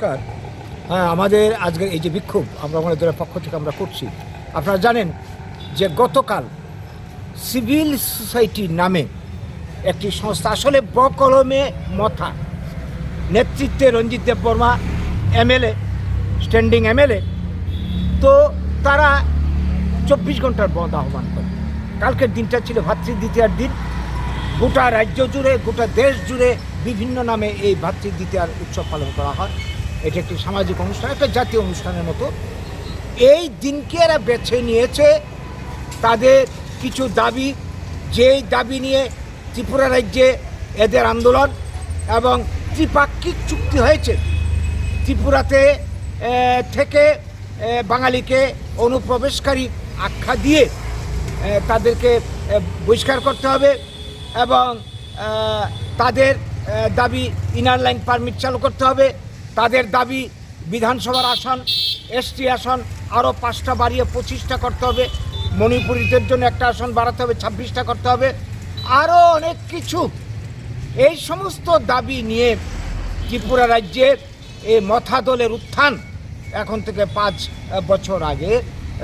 নমস্কার। হ্যাঁ আমাদের আজকের এই যে বিক্ষোভ আমরা আমাদের দলের পক্ষ থেকে আমরা করছি, আপনারা জানেন যে গতকাল সিভিল সোসাইটি নামে একটি সংস্থা, আসলে বকলমে মথা, নেতৃত্বে Ranjit Deb Barma, MLA, standing MLA, তো তারা চব্বিশ ঘণ্টার বন্ধ আহ্বান করে। কালকের দিনটা ছিল ভাতৃ দ্বিতীয়ার দিন। গোটা রাজ্য জুড়ে, গোটা দেশ জুড়ে বিভিন্ন নামে এই ভাতৃ দ্বিতীয়ার উৎসব পালন করা হয়। এটি একটি সামাজিক অনুষ্ঠান, একটা জাতীয় অনুষ্ঠানের মতো। এই দিনকে এরা বেছে নিয়েছে। তাদের কিছু দাবি, যেই দাবি নিয়ে ত্রিপুরা রাজ্যে এদের আন্দোলন এবং ত্রিপাক্ষিক চুক্তি হয়েছে। ত্রিপুরাতে থেকে বাঙালিকে অনুপ্রবেশকারী আখ্যা দিয়ে তাদেরকে বহিষ্কার করতে হবে এবং তাদের দাবি ইনার লাইন পারমিট চালু করতে হবে। তাদের দাবি, বিধানসভার আসন, এসটি আসন, আরও পাঁচটা বাড়িয়ে পঁচিশটা করতে হবে। মণিপুরীদের জন্য একটা আসন বাড়াতে হবে, ছাব্বিশটা করতে হবে। আরও অনেক কিছু। এই সমস্ত দাবি নিয়ে ত্রিপুরা রাজ্যের এই মথা দলের উত্থান এখন থেকে পাঁচ বছর আগে,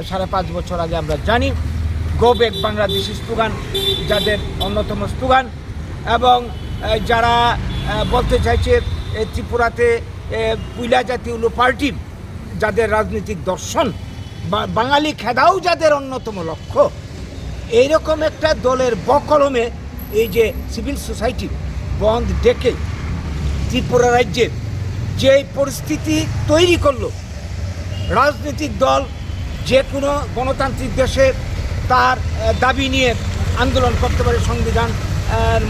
সাড়ে পাঁচ বছর আগে আমরা জানি। গোবেক বাংলাদেশি স্লোগান, যাদের অন্যতম স্লোগান। এবং যারা বলতে চাইছে ত্রিপুরাতে পুইলা জাতীয় উলু পার্টি, যাদের রাজনৈতিক দর্শন বাঙালি খেদাও যাদের অন্যতম লক্ষ্য। এইরকম একটা দলের বকলমে এই যে সিভিল সোসাইটি বন্ধ ডেকে ত্রিপুরা রাজ্যে যে পরিস্থিতি তৈরি করল, রাজনৈতিক দল যে কোনো গণতান্ত্রিক দেশে তার দাবি নিয়ে আন্দোলন করতে পারে সংবিধান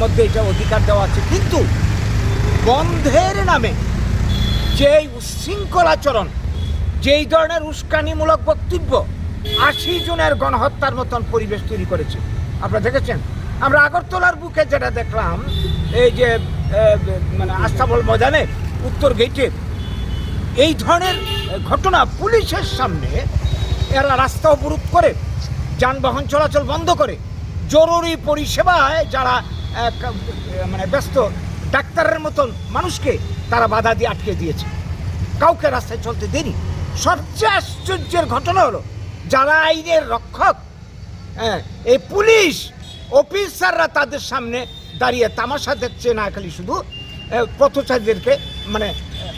মধ্যে এটা অধিকার দেওয়া আছে। কিন্তু বন্ধের নামে যেই উচ্ছৃঙ্খল আচরণ যেই ধরনের উস্কানিমূলক বক্তব্য আশি জনের গণহত্যার মতন পরিবেশ তৈরি করেছে। আপনারা দেখেছেন? আমরা আগরতলার বুকে যেটা দেখলাম, এই যে মানে আস্থাবল ময়দানে উত্তর গেটে এই ধরনের ঘটনা পুলিশের সামনে এরা রাস্তা অবরোধ করে, যানবাহন চলাচল বন্ধ করে, জরুরি পরিষেবায় যারা মানে ব্যস্ত ডাক্তারের মতন মানুষকে তারা বাধা দিয়ে আটকে দিয়েছে। কাউকে রাস্তায় চলতে দেনি সবচেয়ে আশ্চর্যের ঘটনা হলো, যারা আইনের রক্ষক হ্যাঁ এই পুলিশ অফিসাররা তাদের সামনে দাঁড়িয়ে তামাশা দেখছে না খালি শুধু পথচারীদেরকে মানে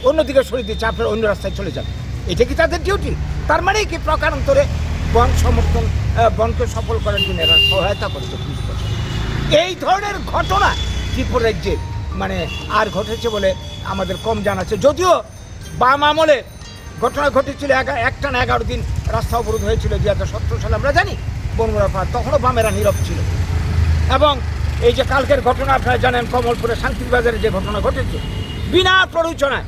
অন্যদিকে সরিয়ে দিচ্ছে, আপনার অন্য রাস্তায় চলে যান। এটা কি তাদের ডিউটি তার মানে কি প্রকারান্তরে বন সমর্থন বনকে সফল করার জন্য এরা সহায়তা করেছে পুলিশ প্রশাসন। এই ধরনের ঘটনা ত্রিপুরা রাজ্যে মানে আর ঘটেছে বলে আমাদের কম জানা আছে। যদিও বাম আমলে ঘটনা ঘটেছিল একটা না এগারো দিন রাস্তা অবরোধ হয়েছিল দুই হাজার সতেরো সালে আমরা জানি বনমুড়া পাহাড়। তখনও বামেরা নীরব ছিল। এবং এই যে কালকের ঘটনা আপনারা জানেন কমলপুরে শান্তিবাজারে যে ঘটনা ঘটেছে বিনা প্ররোচনায়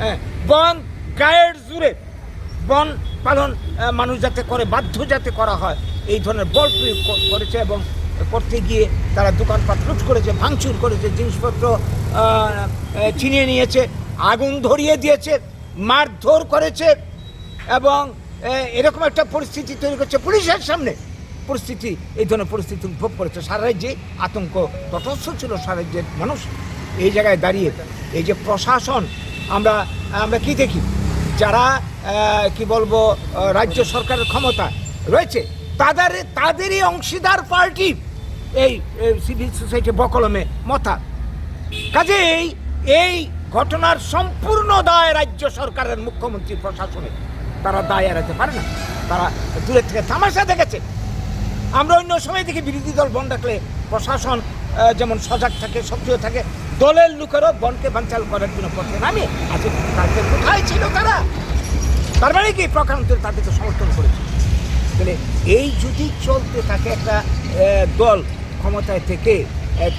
হ্যাঁ, বন গায়ের জুড়ে বন পালন মানুষ যাতে করে বাধ্য যাতে করা হয় এই ধরনের বল প্রয়োগ করেছে এবং করতে গিয়ে তারা দোকানপাট লুট করেছে, ভাঙচুর করেছে, জিনিসপত্র ছিনিয়ে নিয়েছে, আগুন ধরিয়ে দিয়েছে, মারধর করেছে এবং এরকম একটা পরিস্থিতি তৈরি করছে। পুলিশের সামনে পরিস্থিতি, এই ধরনের পরিস্থিতি উদ্ভব করেছে। সারা রাজ্যে আতঙ্ক, তটস্থ ছিল সারা রাজ্যের মানুষ এই জায়গায় দাঁড়িয়ে। এই যে প্রশাসন, আমরা আমরা কি দেখি? যারা কি বলব রাজ্য সরকারের ক্ষমতা রয়েছে তাদের তাদেরই অংশীদার পার্টি এই সিভিল সোসাইটি বকলমে মথা কাজেই এই ঘটনার সম্পূর্ণ দায় রাজ্য সরকারের মুখ্যমন্ত্রী প্রশাসনে। তারা দায় এড়াতে পারে না। তারা দূরের থেকে তামাশা দেখেছে। আমরা অন্য সময় দেখি বিরোধী দল বন ডাকলে প্রশাসন যেমন সজাগ থাকে, সক্রিয় থাকে, দলের লোকেরও বনকে বাঞ্চাল করার জন্য পথে নামে। আজকে কালকে কোথায় ছিল তারা? তার মানে কি? প্রকারান্তরে তাদেরকে সমর্থন করেছে। তাহলে এই যদি চলতে থাকে একটা দল ক্ষমতায় থেকে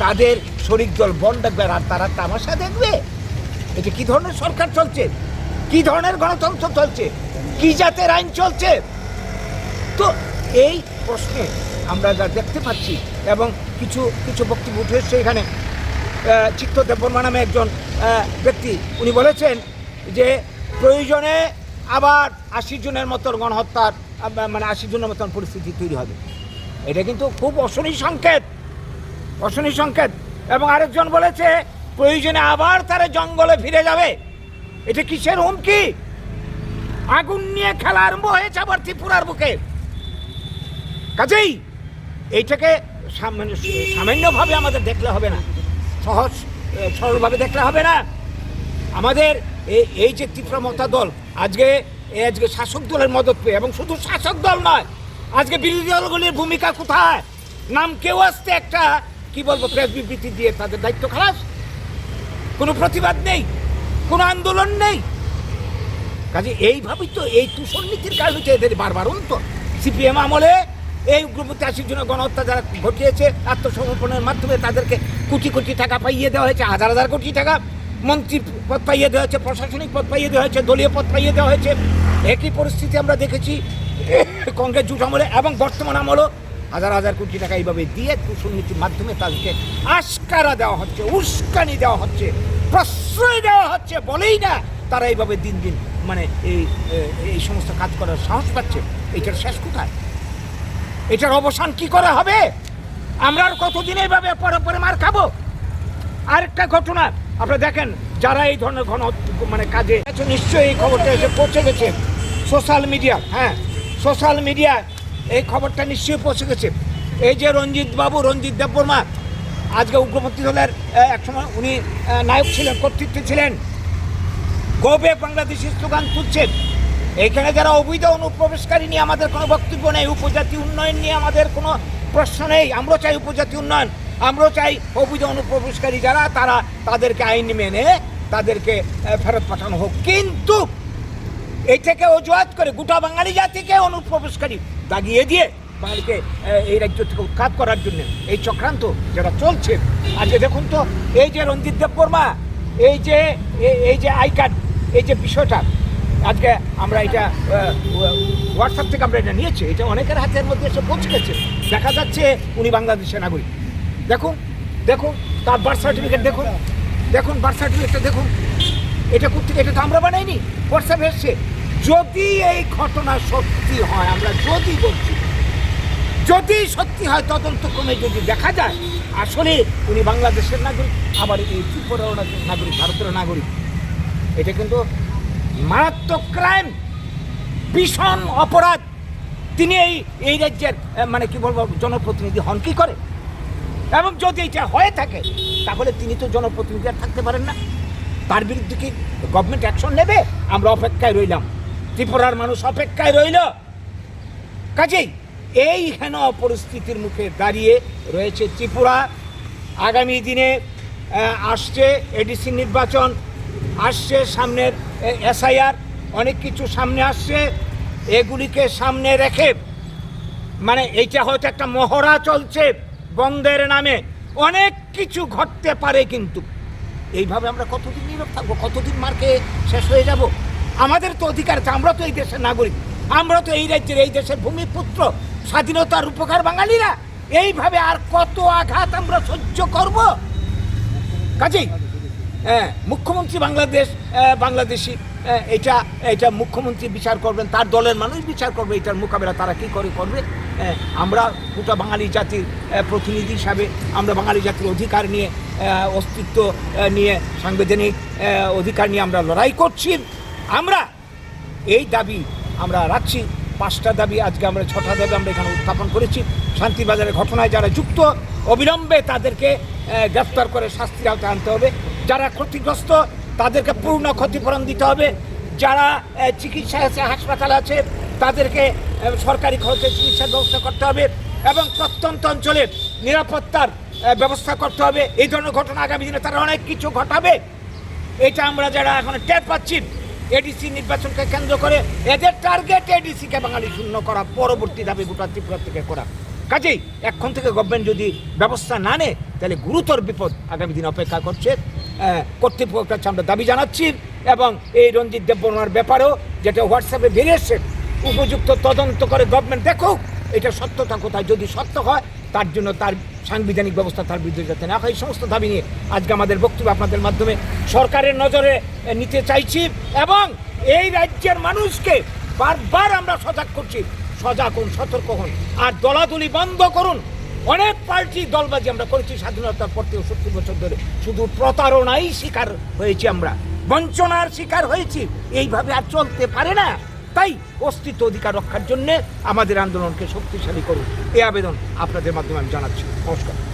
তাদের শরিক দল বন ডাকবে আর তারা তামাশা দেখবে? এটা কি ধরনের সরকার চলছে? কি ধরনের গণতন্ত্র চলছে? কি জাতের আইন চলছে? তো এই প্রশ্নে আমরা যা দেখতে পাচ্ছি এবং কিছু কিছু বক্তব্য উঠে এসছে এখানে। চিত্ত দেববর্মা নামে একজন ব্যক্তি, উনি বলেছেন যে প্রয়োজনে আবার আশি জনের মতো গণহত্যার মানে আশি জনের মতন পরিস্থিতি তৈরি হবে। এটা কিন্তু খুব অশনি সংকেত অশনি সংকেত। এবং আরেকজন বলেছে, প্রয়োজনে আবার তারা জঙ্গলে ফিরে যাবে। এটা কিসের হুমকি? আগুন নিয়ে খেলা আরম্ভ হয়েছে আবার ত্রিপুরার বুকে। কাজেই এইটাকে সামান্য- সামান্যভাবে আমাদের দেখলে হবে না। সহজ, সরলভাবে দেখলে হবে না। আমাদের এই যে ত্রিপুরা মমতা দল আজকে আজকে শাসক দলের মদত পেয়ে, এবং শুধু শাসক দল নয়, আজকে বিরোধী দলগুলির ভূমিকা কোথায়? নাম কেউ আসতে একটা, কি বলব, প্রেস বিবৃতি দিয়ে তাদের দায়িত্ব খালাস। কোনো প্রতিবাদ নেই, কোনো আন্দোলন নেই। কাজে এইভাবেই তো এই তুষণ নীতির কারণে তো এদের বারবার তো সিপিএম আমলে এই উগ্রপন্থী আশির জন্য গণহত্যা যারা ঘটিয়েছে, আত্মসমর্পণের মাধ্যমে তাদেরকে কোটি কোটি টাকা পাইয়ে দেওয়া হয়েছে, হাজার হাজার কোটি টাকা। মন্ত্রী পদ পাইয়ে দেওয়া হয়েছে, প্রশাসনিক পদ পাইয়ে দেওয়া হয়েছে, দলীয় পদ পাইয়ে দেওয়া হয়েছে। একই পরিস্থিতি আমরা দেখেছি কংগ্রেস জুট আমলে এবং বর্তমান আমলও। হাজার হাজার কোটি টাকা এইভাবে দিয়ে দুর্নীতির মাধ্যমে তাদেরকে আস্কারা দেওয়া হচ্ছে, উস্কানি দেওয়া হচ্ছে, প্রশ্রয় দেওয়া হচ্ছে, বলেই না তারা এইভাবে দিন দিন মানে এই এই সমস্ত কাজ করার সাহস পাচ্ছে। এটার শেষ কোথায়? এটার অবসান কি করে হবে? আমরা আর কতদিন এইভাবে পরে পরে মার খাব? আরেকটা ঘটনা আপনারা দেখেন, যারা এই ধরনের ঘন মানে কাজে নিশ্চয়ই এই খবরটা এসে পৌঁছে গেছে। সোশ্যাল মিডিয়া হ্যাঁ সোশ্যাল মিডিয়া এই খবরটা নিশ্চয়ই পৌঁছে গেছে। এই যে রঞ্জিত বাবু, রঞ্জিত দেববর্মা, আজকে উগ্রপন্থী দলের একসময় উনি নায়ক ছিলেন, কর্তৃত্বে ছিলেন। গবে বাংলাদেশি স্লোগান তুলছেন। এখানে যারা অবৈধ অনুপ্রবেশকারী নিয়ে আমাদের কোনো বক্তব্য নেই, উপজাতি উন্নয়ন নিয়ে আমাদের কোনো প্রশ্ন নেই আমরা চাই উপজাতি উন্নয়ন। আমরাও চাই অবৈধ অনুপ্রবেশকারী যারা, তারা তাদেরকে আইন মেনে তাদেরকে ফেরত পাঠানো হোক। কিন্তু এটাকে অজুহাত করে গোটা বাঙালি জাতিকে অনুপ্রবেশকারী দাগিয়ে দিয়ে বাঙালিকে এই রাজ্য থেকে উৎখাত করার জন্য এই চক্রান্ত যেটা চলছে। আজকে দেখুন তো, এই যে রঞ্জিত দেববর্মা, এই যে এই যে আই কার্ড, এই যে বিষয়টা, আজকে আমরা এটা হোয়াটসঅ্যাপ থেকে আমরা এটা নিয়েছি। এটা অনেকের হাতের মধ্যে এসে পৌঁছে গেছে। দেখা যাচ্ছে উনি বাংলাদেশের নাগরিক। দেখুন দেখুন, তার বার্থ সার্টিফিকেট দেখুন। দেখুন বার্থ সার্টিফিকেটটা দেখুন। এটা করতে এটা তো আমরা বানাইনি হোয়াটসঅ্যাপ এসছে। যদি এই ঘটনা সত্যি হয়, আমরা যদি বলছি, যদি সত্যি হয় তদন্ত ক্রমে যদি দেখা যায়, আসলে উনি বাংলাদেশের নাগরিক, আবার এই ত্রিপুরার নাগরিক, ভারতের নাগরিক। এটা কিন্তু মারাত্মক ক্রাইম ভীষণ অপরাধ। তিনি এই এই রাজ্যের মানে কি বলব, জনপ্রতিনিধি হন কি করে? এবং যদি এটা হয়ে থাকে, তাহলে তিনি তো জনপ্রতিনিধি আর থাকতে পারেন না। তার বিরুদ্ধে কি গভর্নমেন্ট অ্যাকশন নেবে? আমরা অপেক্ষায় রইলাম। ত্রিপুরার মানুষ অপেক্ষায় রইল। কাজেই এই হেন পরিস্থিতির মুখে দাঁড়িয়ে রয়েছে ত্রিপুরা। আগামী দিনে আসছে এডিসি নির্বাচন, আসছে সামনের এসআইআর অনেক কিছু সামনে আসছে। এগুলিকে সামনে রেখে মানে এইটা হয়তো একটা মহড়া চলছে। বন্ধের নামে অনেক কিছু ঘটতে পারে কিন্তু। এইভাবে আমরা কতদিন নীরব থাকব? কতদিন মার্কে শেষ হয়ে যাব? আমাদের তো অধিকার আছে, আমরা তো এই দেশের নাগরিক। আমরা তো এই রাজ্যের, এই দেশের ভূমিপুত্র, স্বাধীনতার উপকার বাঙালিরা। এইভাবে আর কত আঘাত আমরা সহ্য করব? কাজেই হ্যাঁ মুখ্যমন্ত্রী বাংলাদেশ বাংলাদেশি এটা এটা মুখ্যমন্ত্রী বিচার করবেন, তার দলের মানুষ বিচার করবে, এটার মোকাবেলা তারা কি করে করবে? আমরা গোটা বাঙালি জাতির প্রতিনিধি হিসাবে আমরা বাঙালি জাতির অধিকার নিয়ে অস্তিত্ব নিয়ে, সাংবিধানিক অধিকার নিয়ে আমরা লড়াই করছি। আমরা এই দাবি আমরা রাখছি। পাঁচটা দাবি আজকে আমরা, ছটা দাবি আমরা এখানে উত্থাপন করেছি। শান্তিবাজারের ঘটনায় যারা যুক্ত, অবিলম্বে তাদেরকে গ্রেফতার করে শাস্তির আওতায় আনতে হবে। যারা ক্ষতিগ্রস্ত, তাদেরকে পূর্ণ ক্ষতিপূরণ দিতে হবে। যারা চিকিৎসা আছে, হাসপাতাল আছে তাদেরকে সরকারি খরচে চিকিৎসার ব্যবস্থা করতে হবে এবং প্রত্যন্ত অঞ্চলের নিরাপত্তার ব্যবস্থা করতে হবে। এই ধরনের ঘটনা আগামী দিনে তারা অনেক কিছু ঘটাবে। এটা আমরা যারা এখন টের পাচ্ছি এডিসি নির্বাচনকে কেন্দ্র করে এদের টার্গেট এডিসিকে বাঙালি শূন্য করা, পরবর্তী দাবি গোটা ত্রিপুরা থেকে করা। কাজেই এখন থেকে গভর্নমেন্ট যদি ব্যবস্থা না নেয়, তাহলে গুরুতর বিপদ আগামী দিন অপেক্ষা করছে। কর্তৃপক্ষের কাছে আমরা দাবি জানাচ্ছি এবং এই রঞ্জিত দেববর্মার ব্যাপারেও যেটা হোয়াটসঅ্যাপে বেরিয়ে এসছে উপযুক্ত তদন্ত করে গভর্নমেন্ট দেখুক এটা সত্যতা কোথায়? যদি সত্য হয়, তার জন্য তার সাংবিধানিক ব্যবস্থা তার বিরুদ্ধে যাতে না হয়, এই সমস্ত দাবি নিয়ে আজকে আমাদের বক্তব্য আপনাদের মাধ্যমে সরকারের নজরে নিতে চাইছি এবং এই রাজ্যের মানুষকে বারবার আমরা সজাগ করছি। সজাগ হন, সতর্ক হন, আর দলাদলি বন্ধ করুন। অনেক পার্টি দলবাজি আমরা করেছি, স্বাধীনতার পর থেকে সত্তর বছর ধরে। শুধু প্রতারণাই শিকার হয়েছি আমরা, বঞ্চনার শিকার হয়েছি। এইভাবে আর চলতে পারে না। তাই অস্তিত্ব অধিকার রক্ষার জন্যে আমাদের আন্দোলনকে শক্তিশালী করুন। এই আবেদন আপনাদের মাধ্যমে আমি জানাচ্ছি। নমস্কার।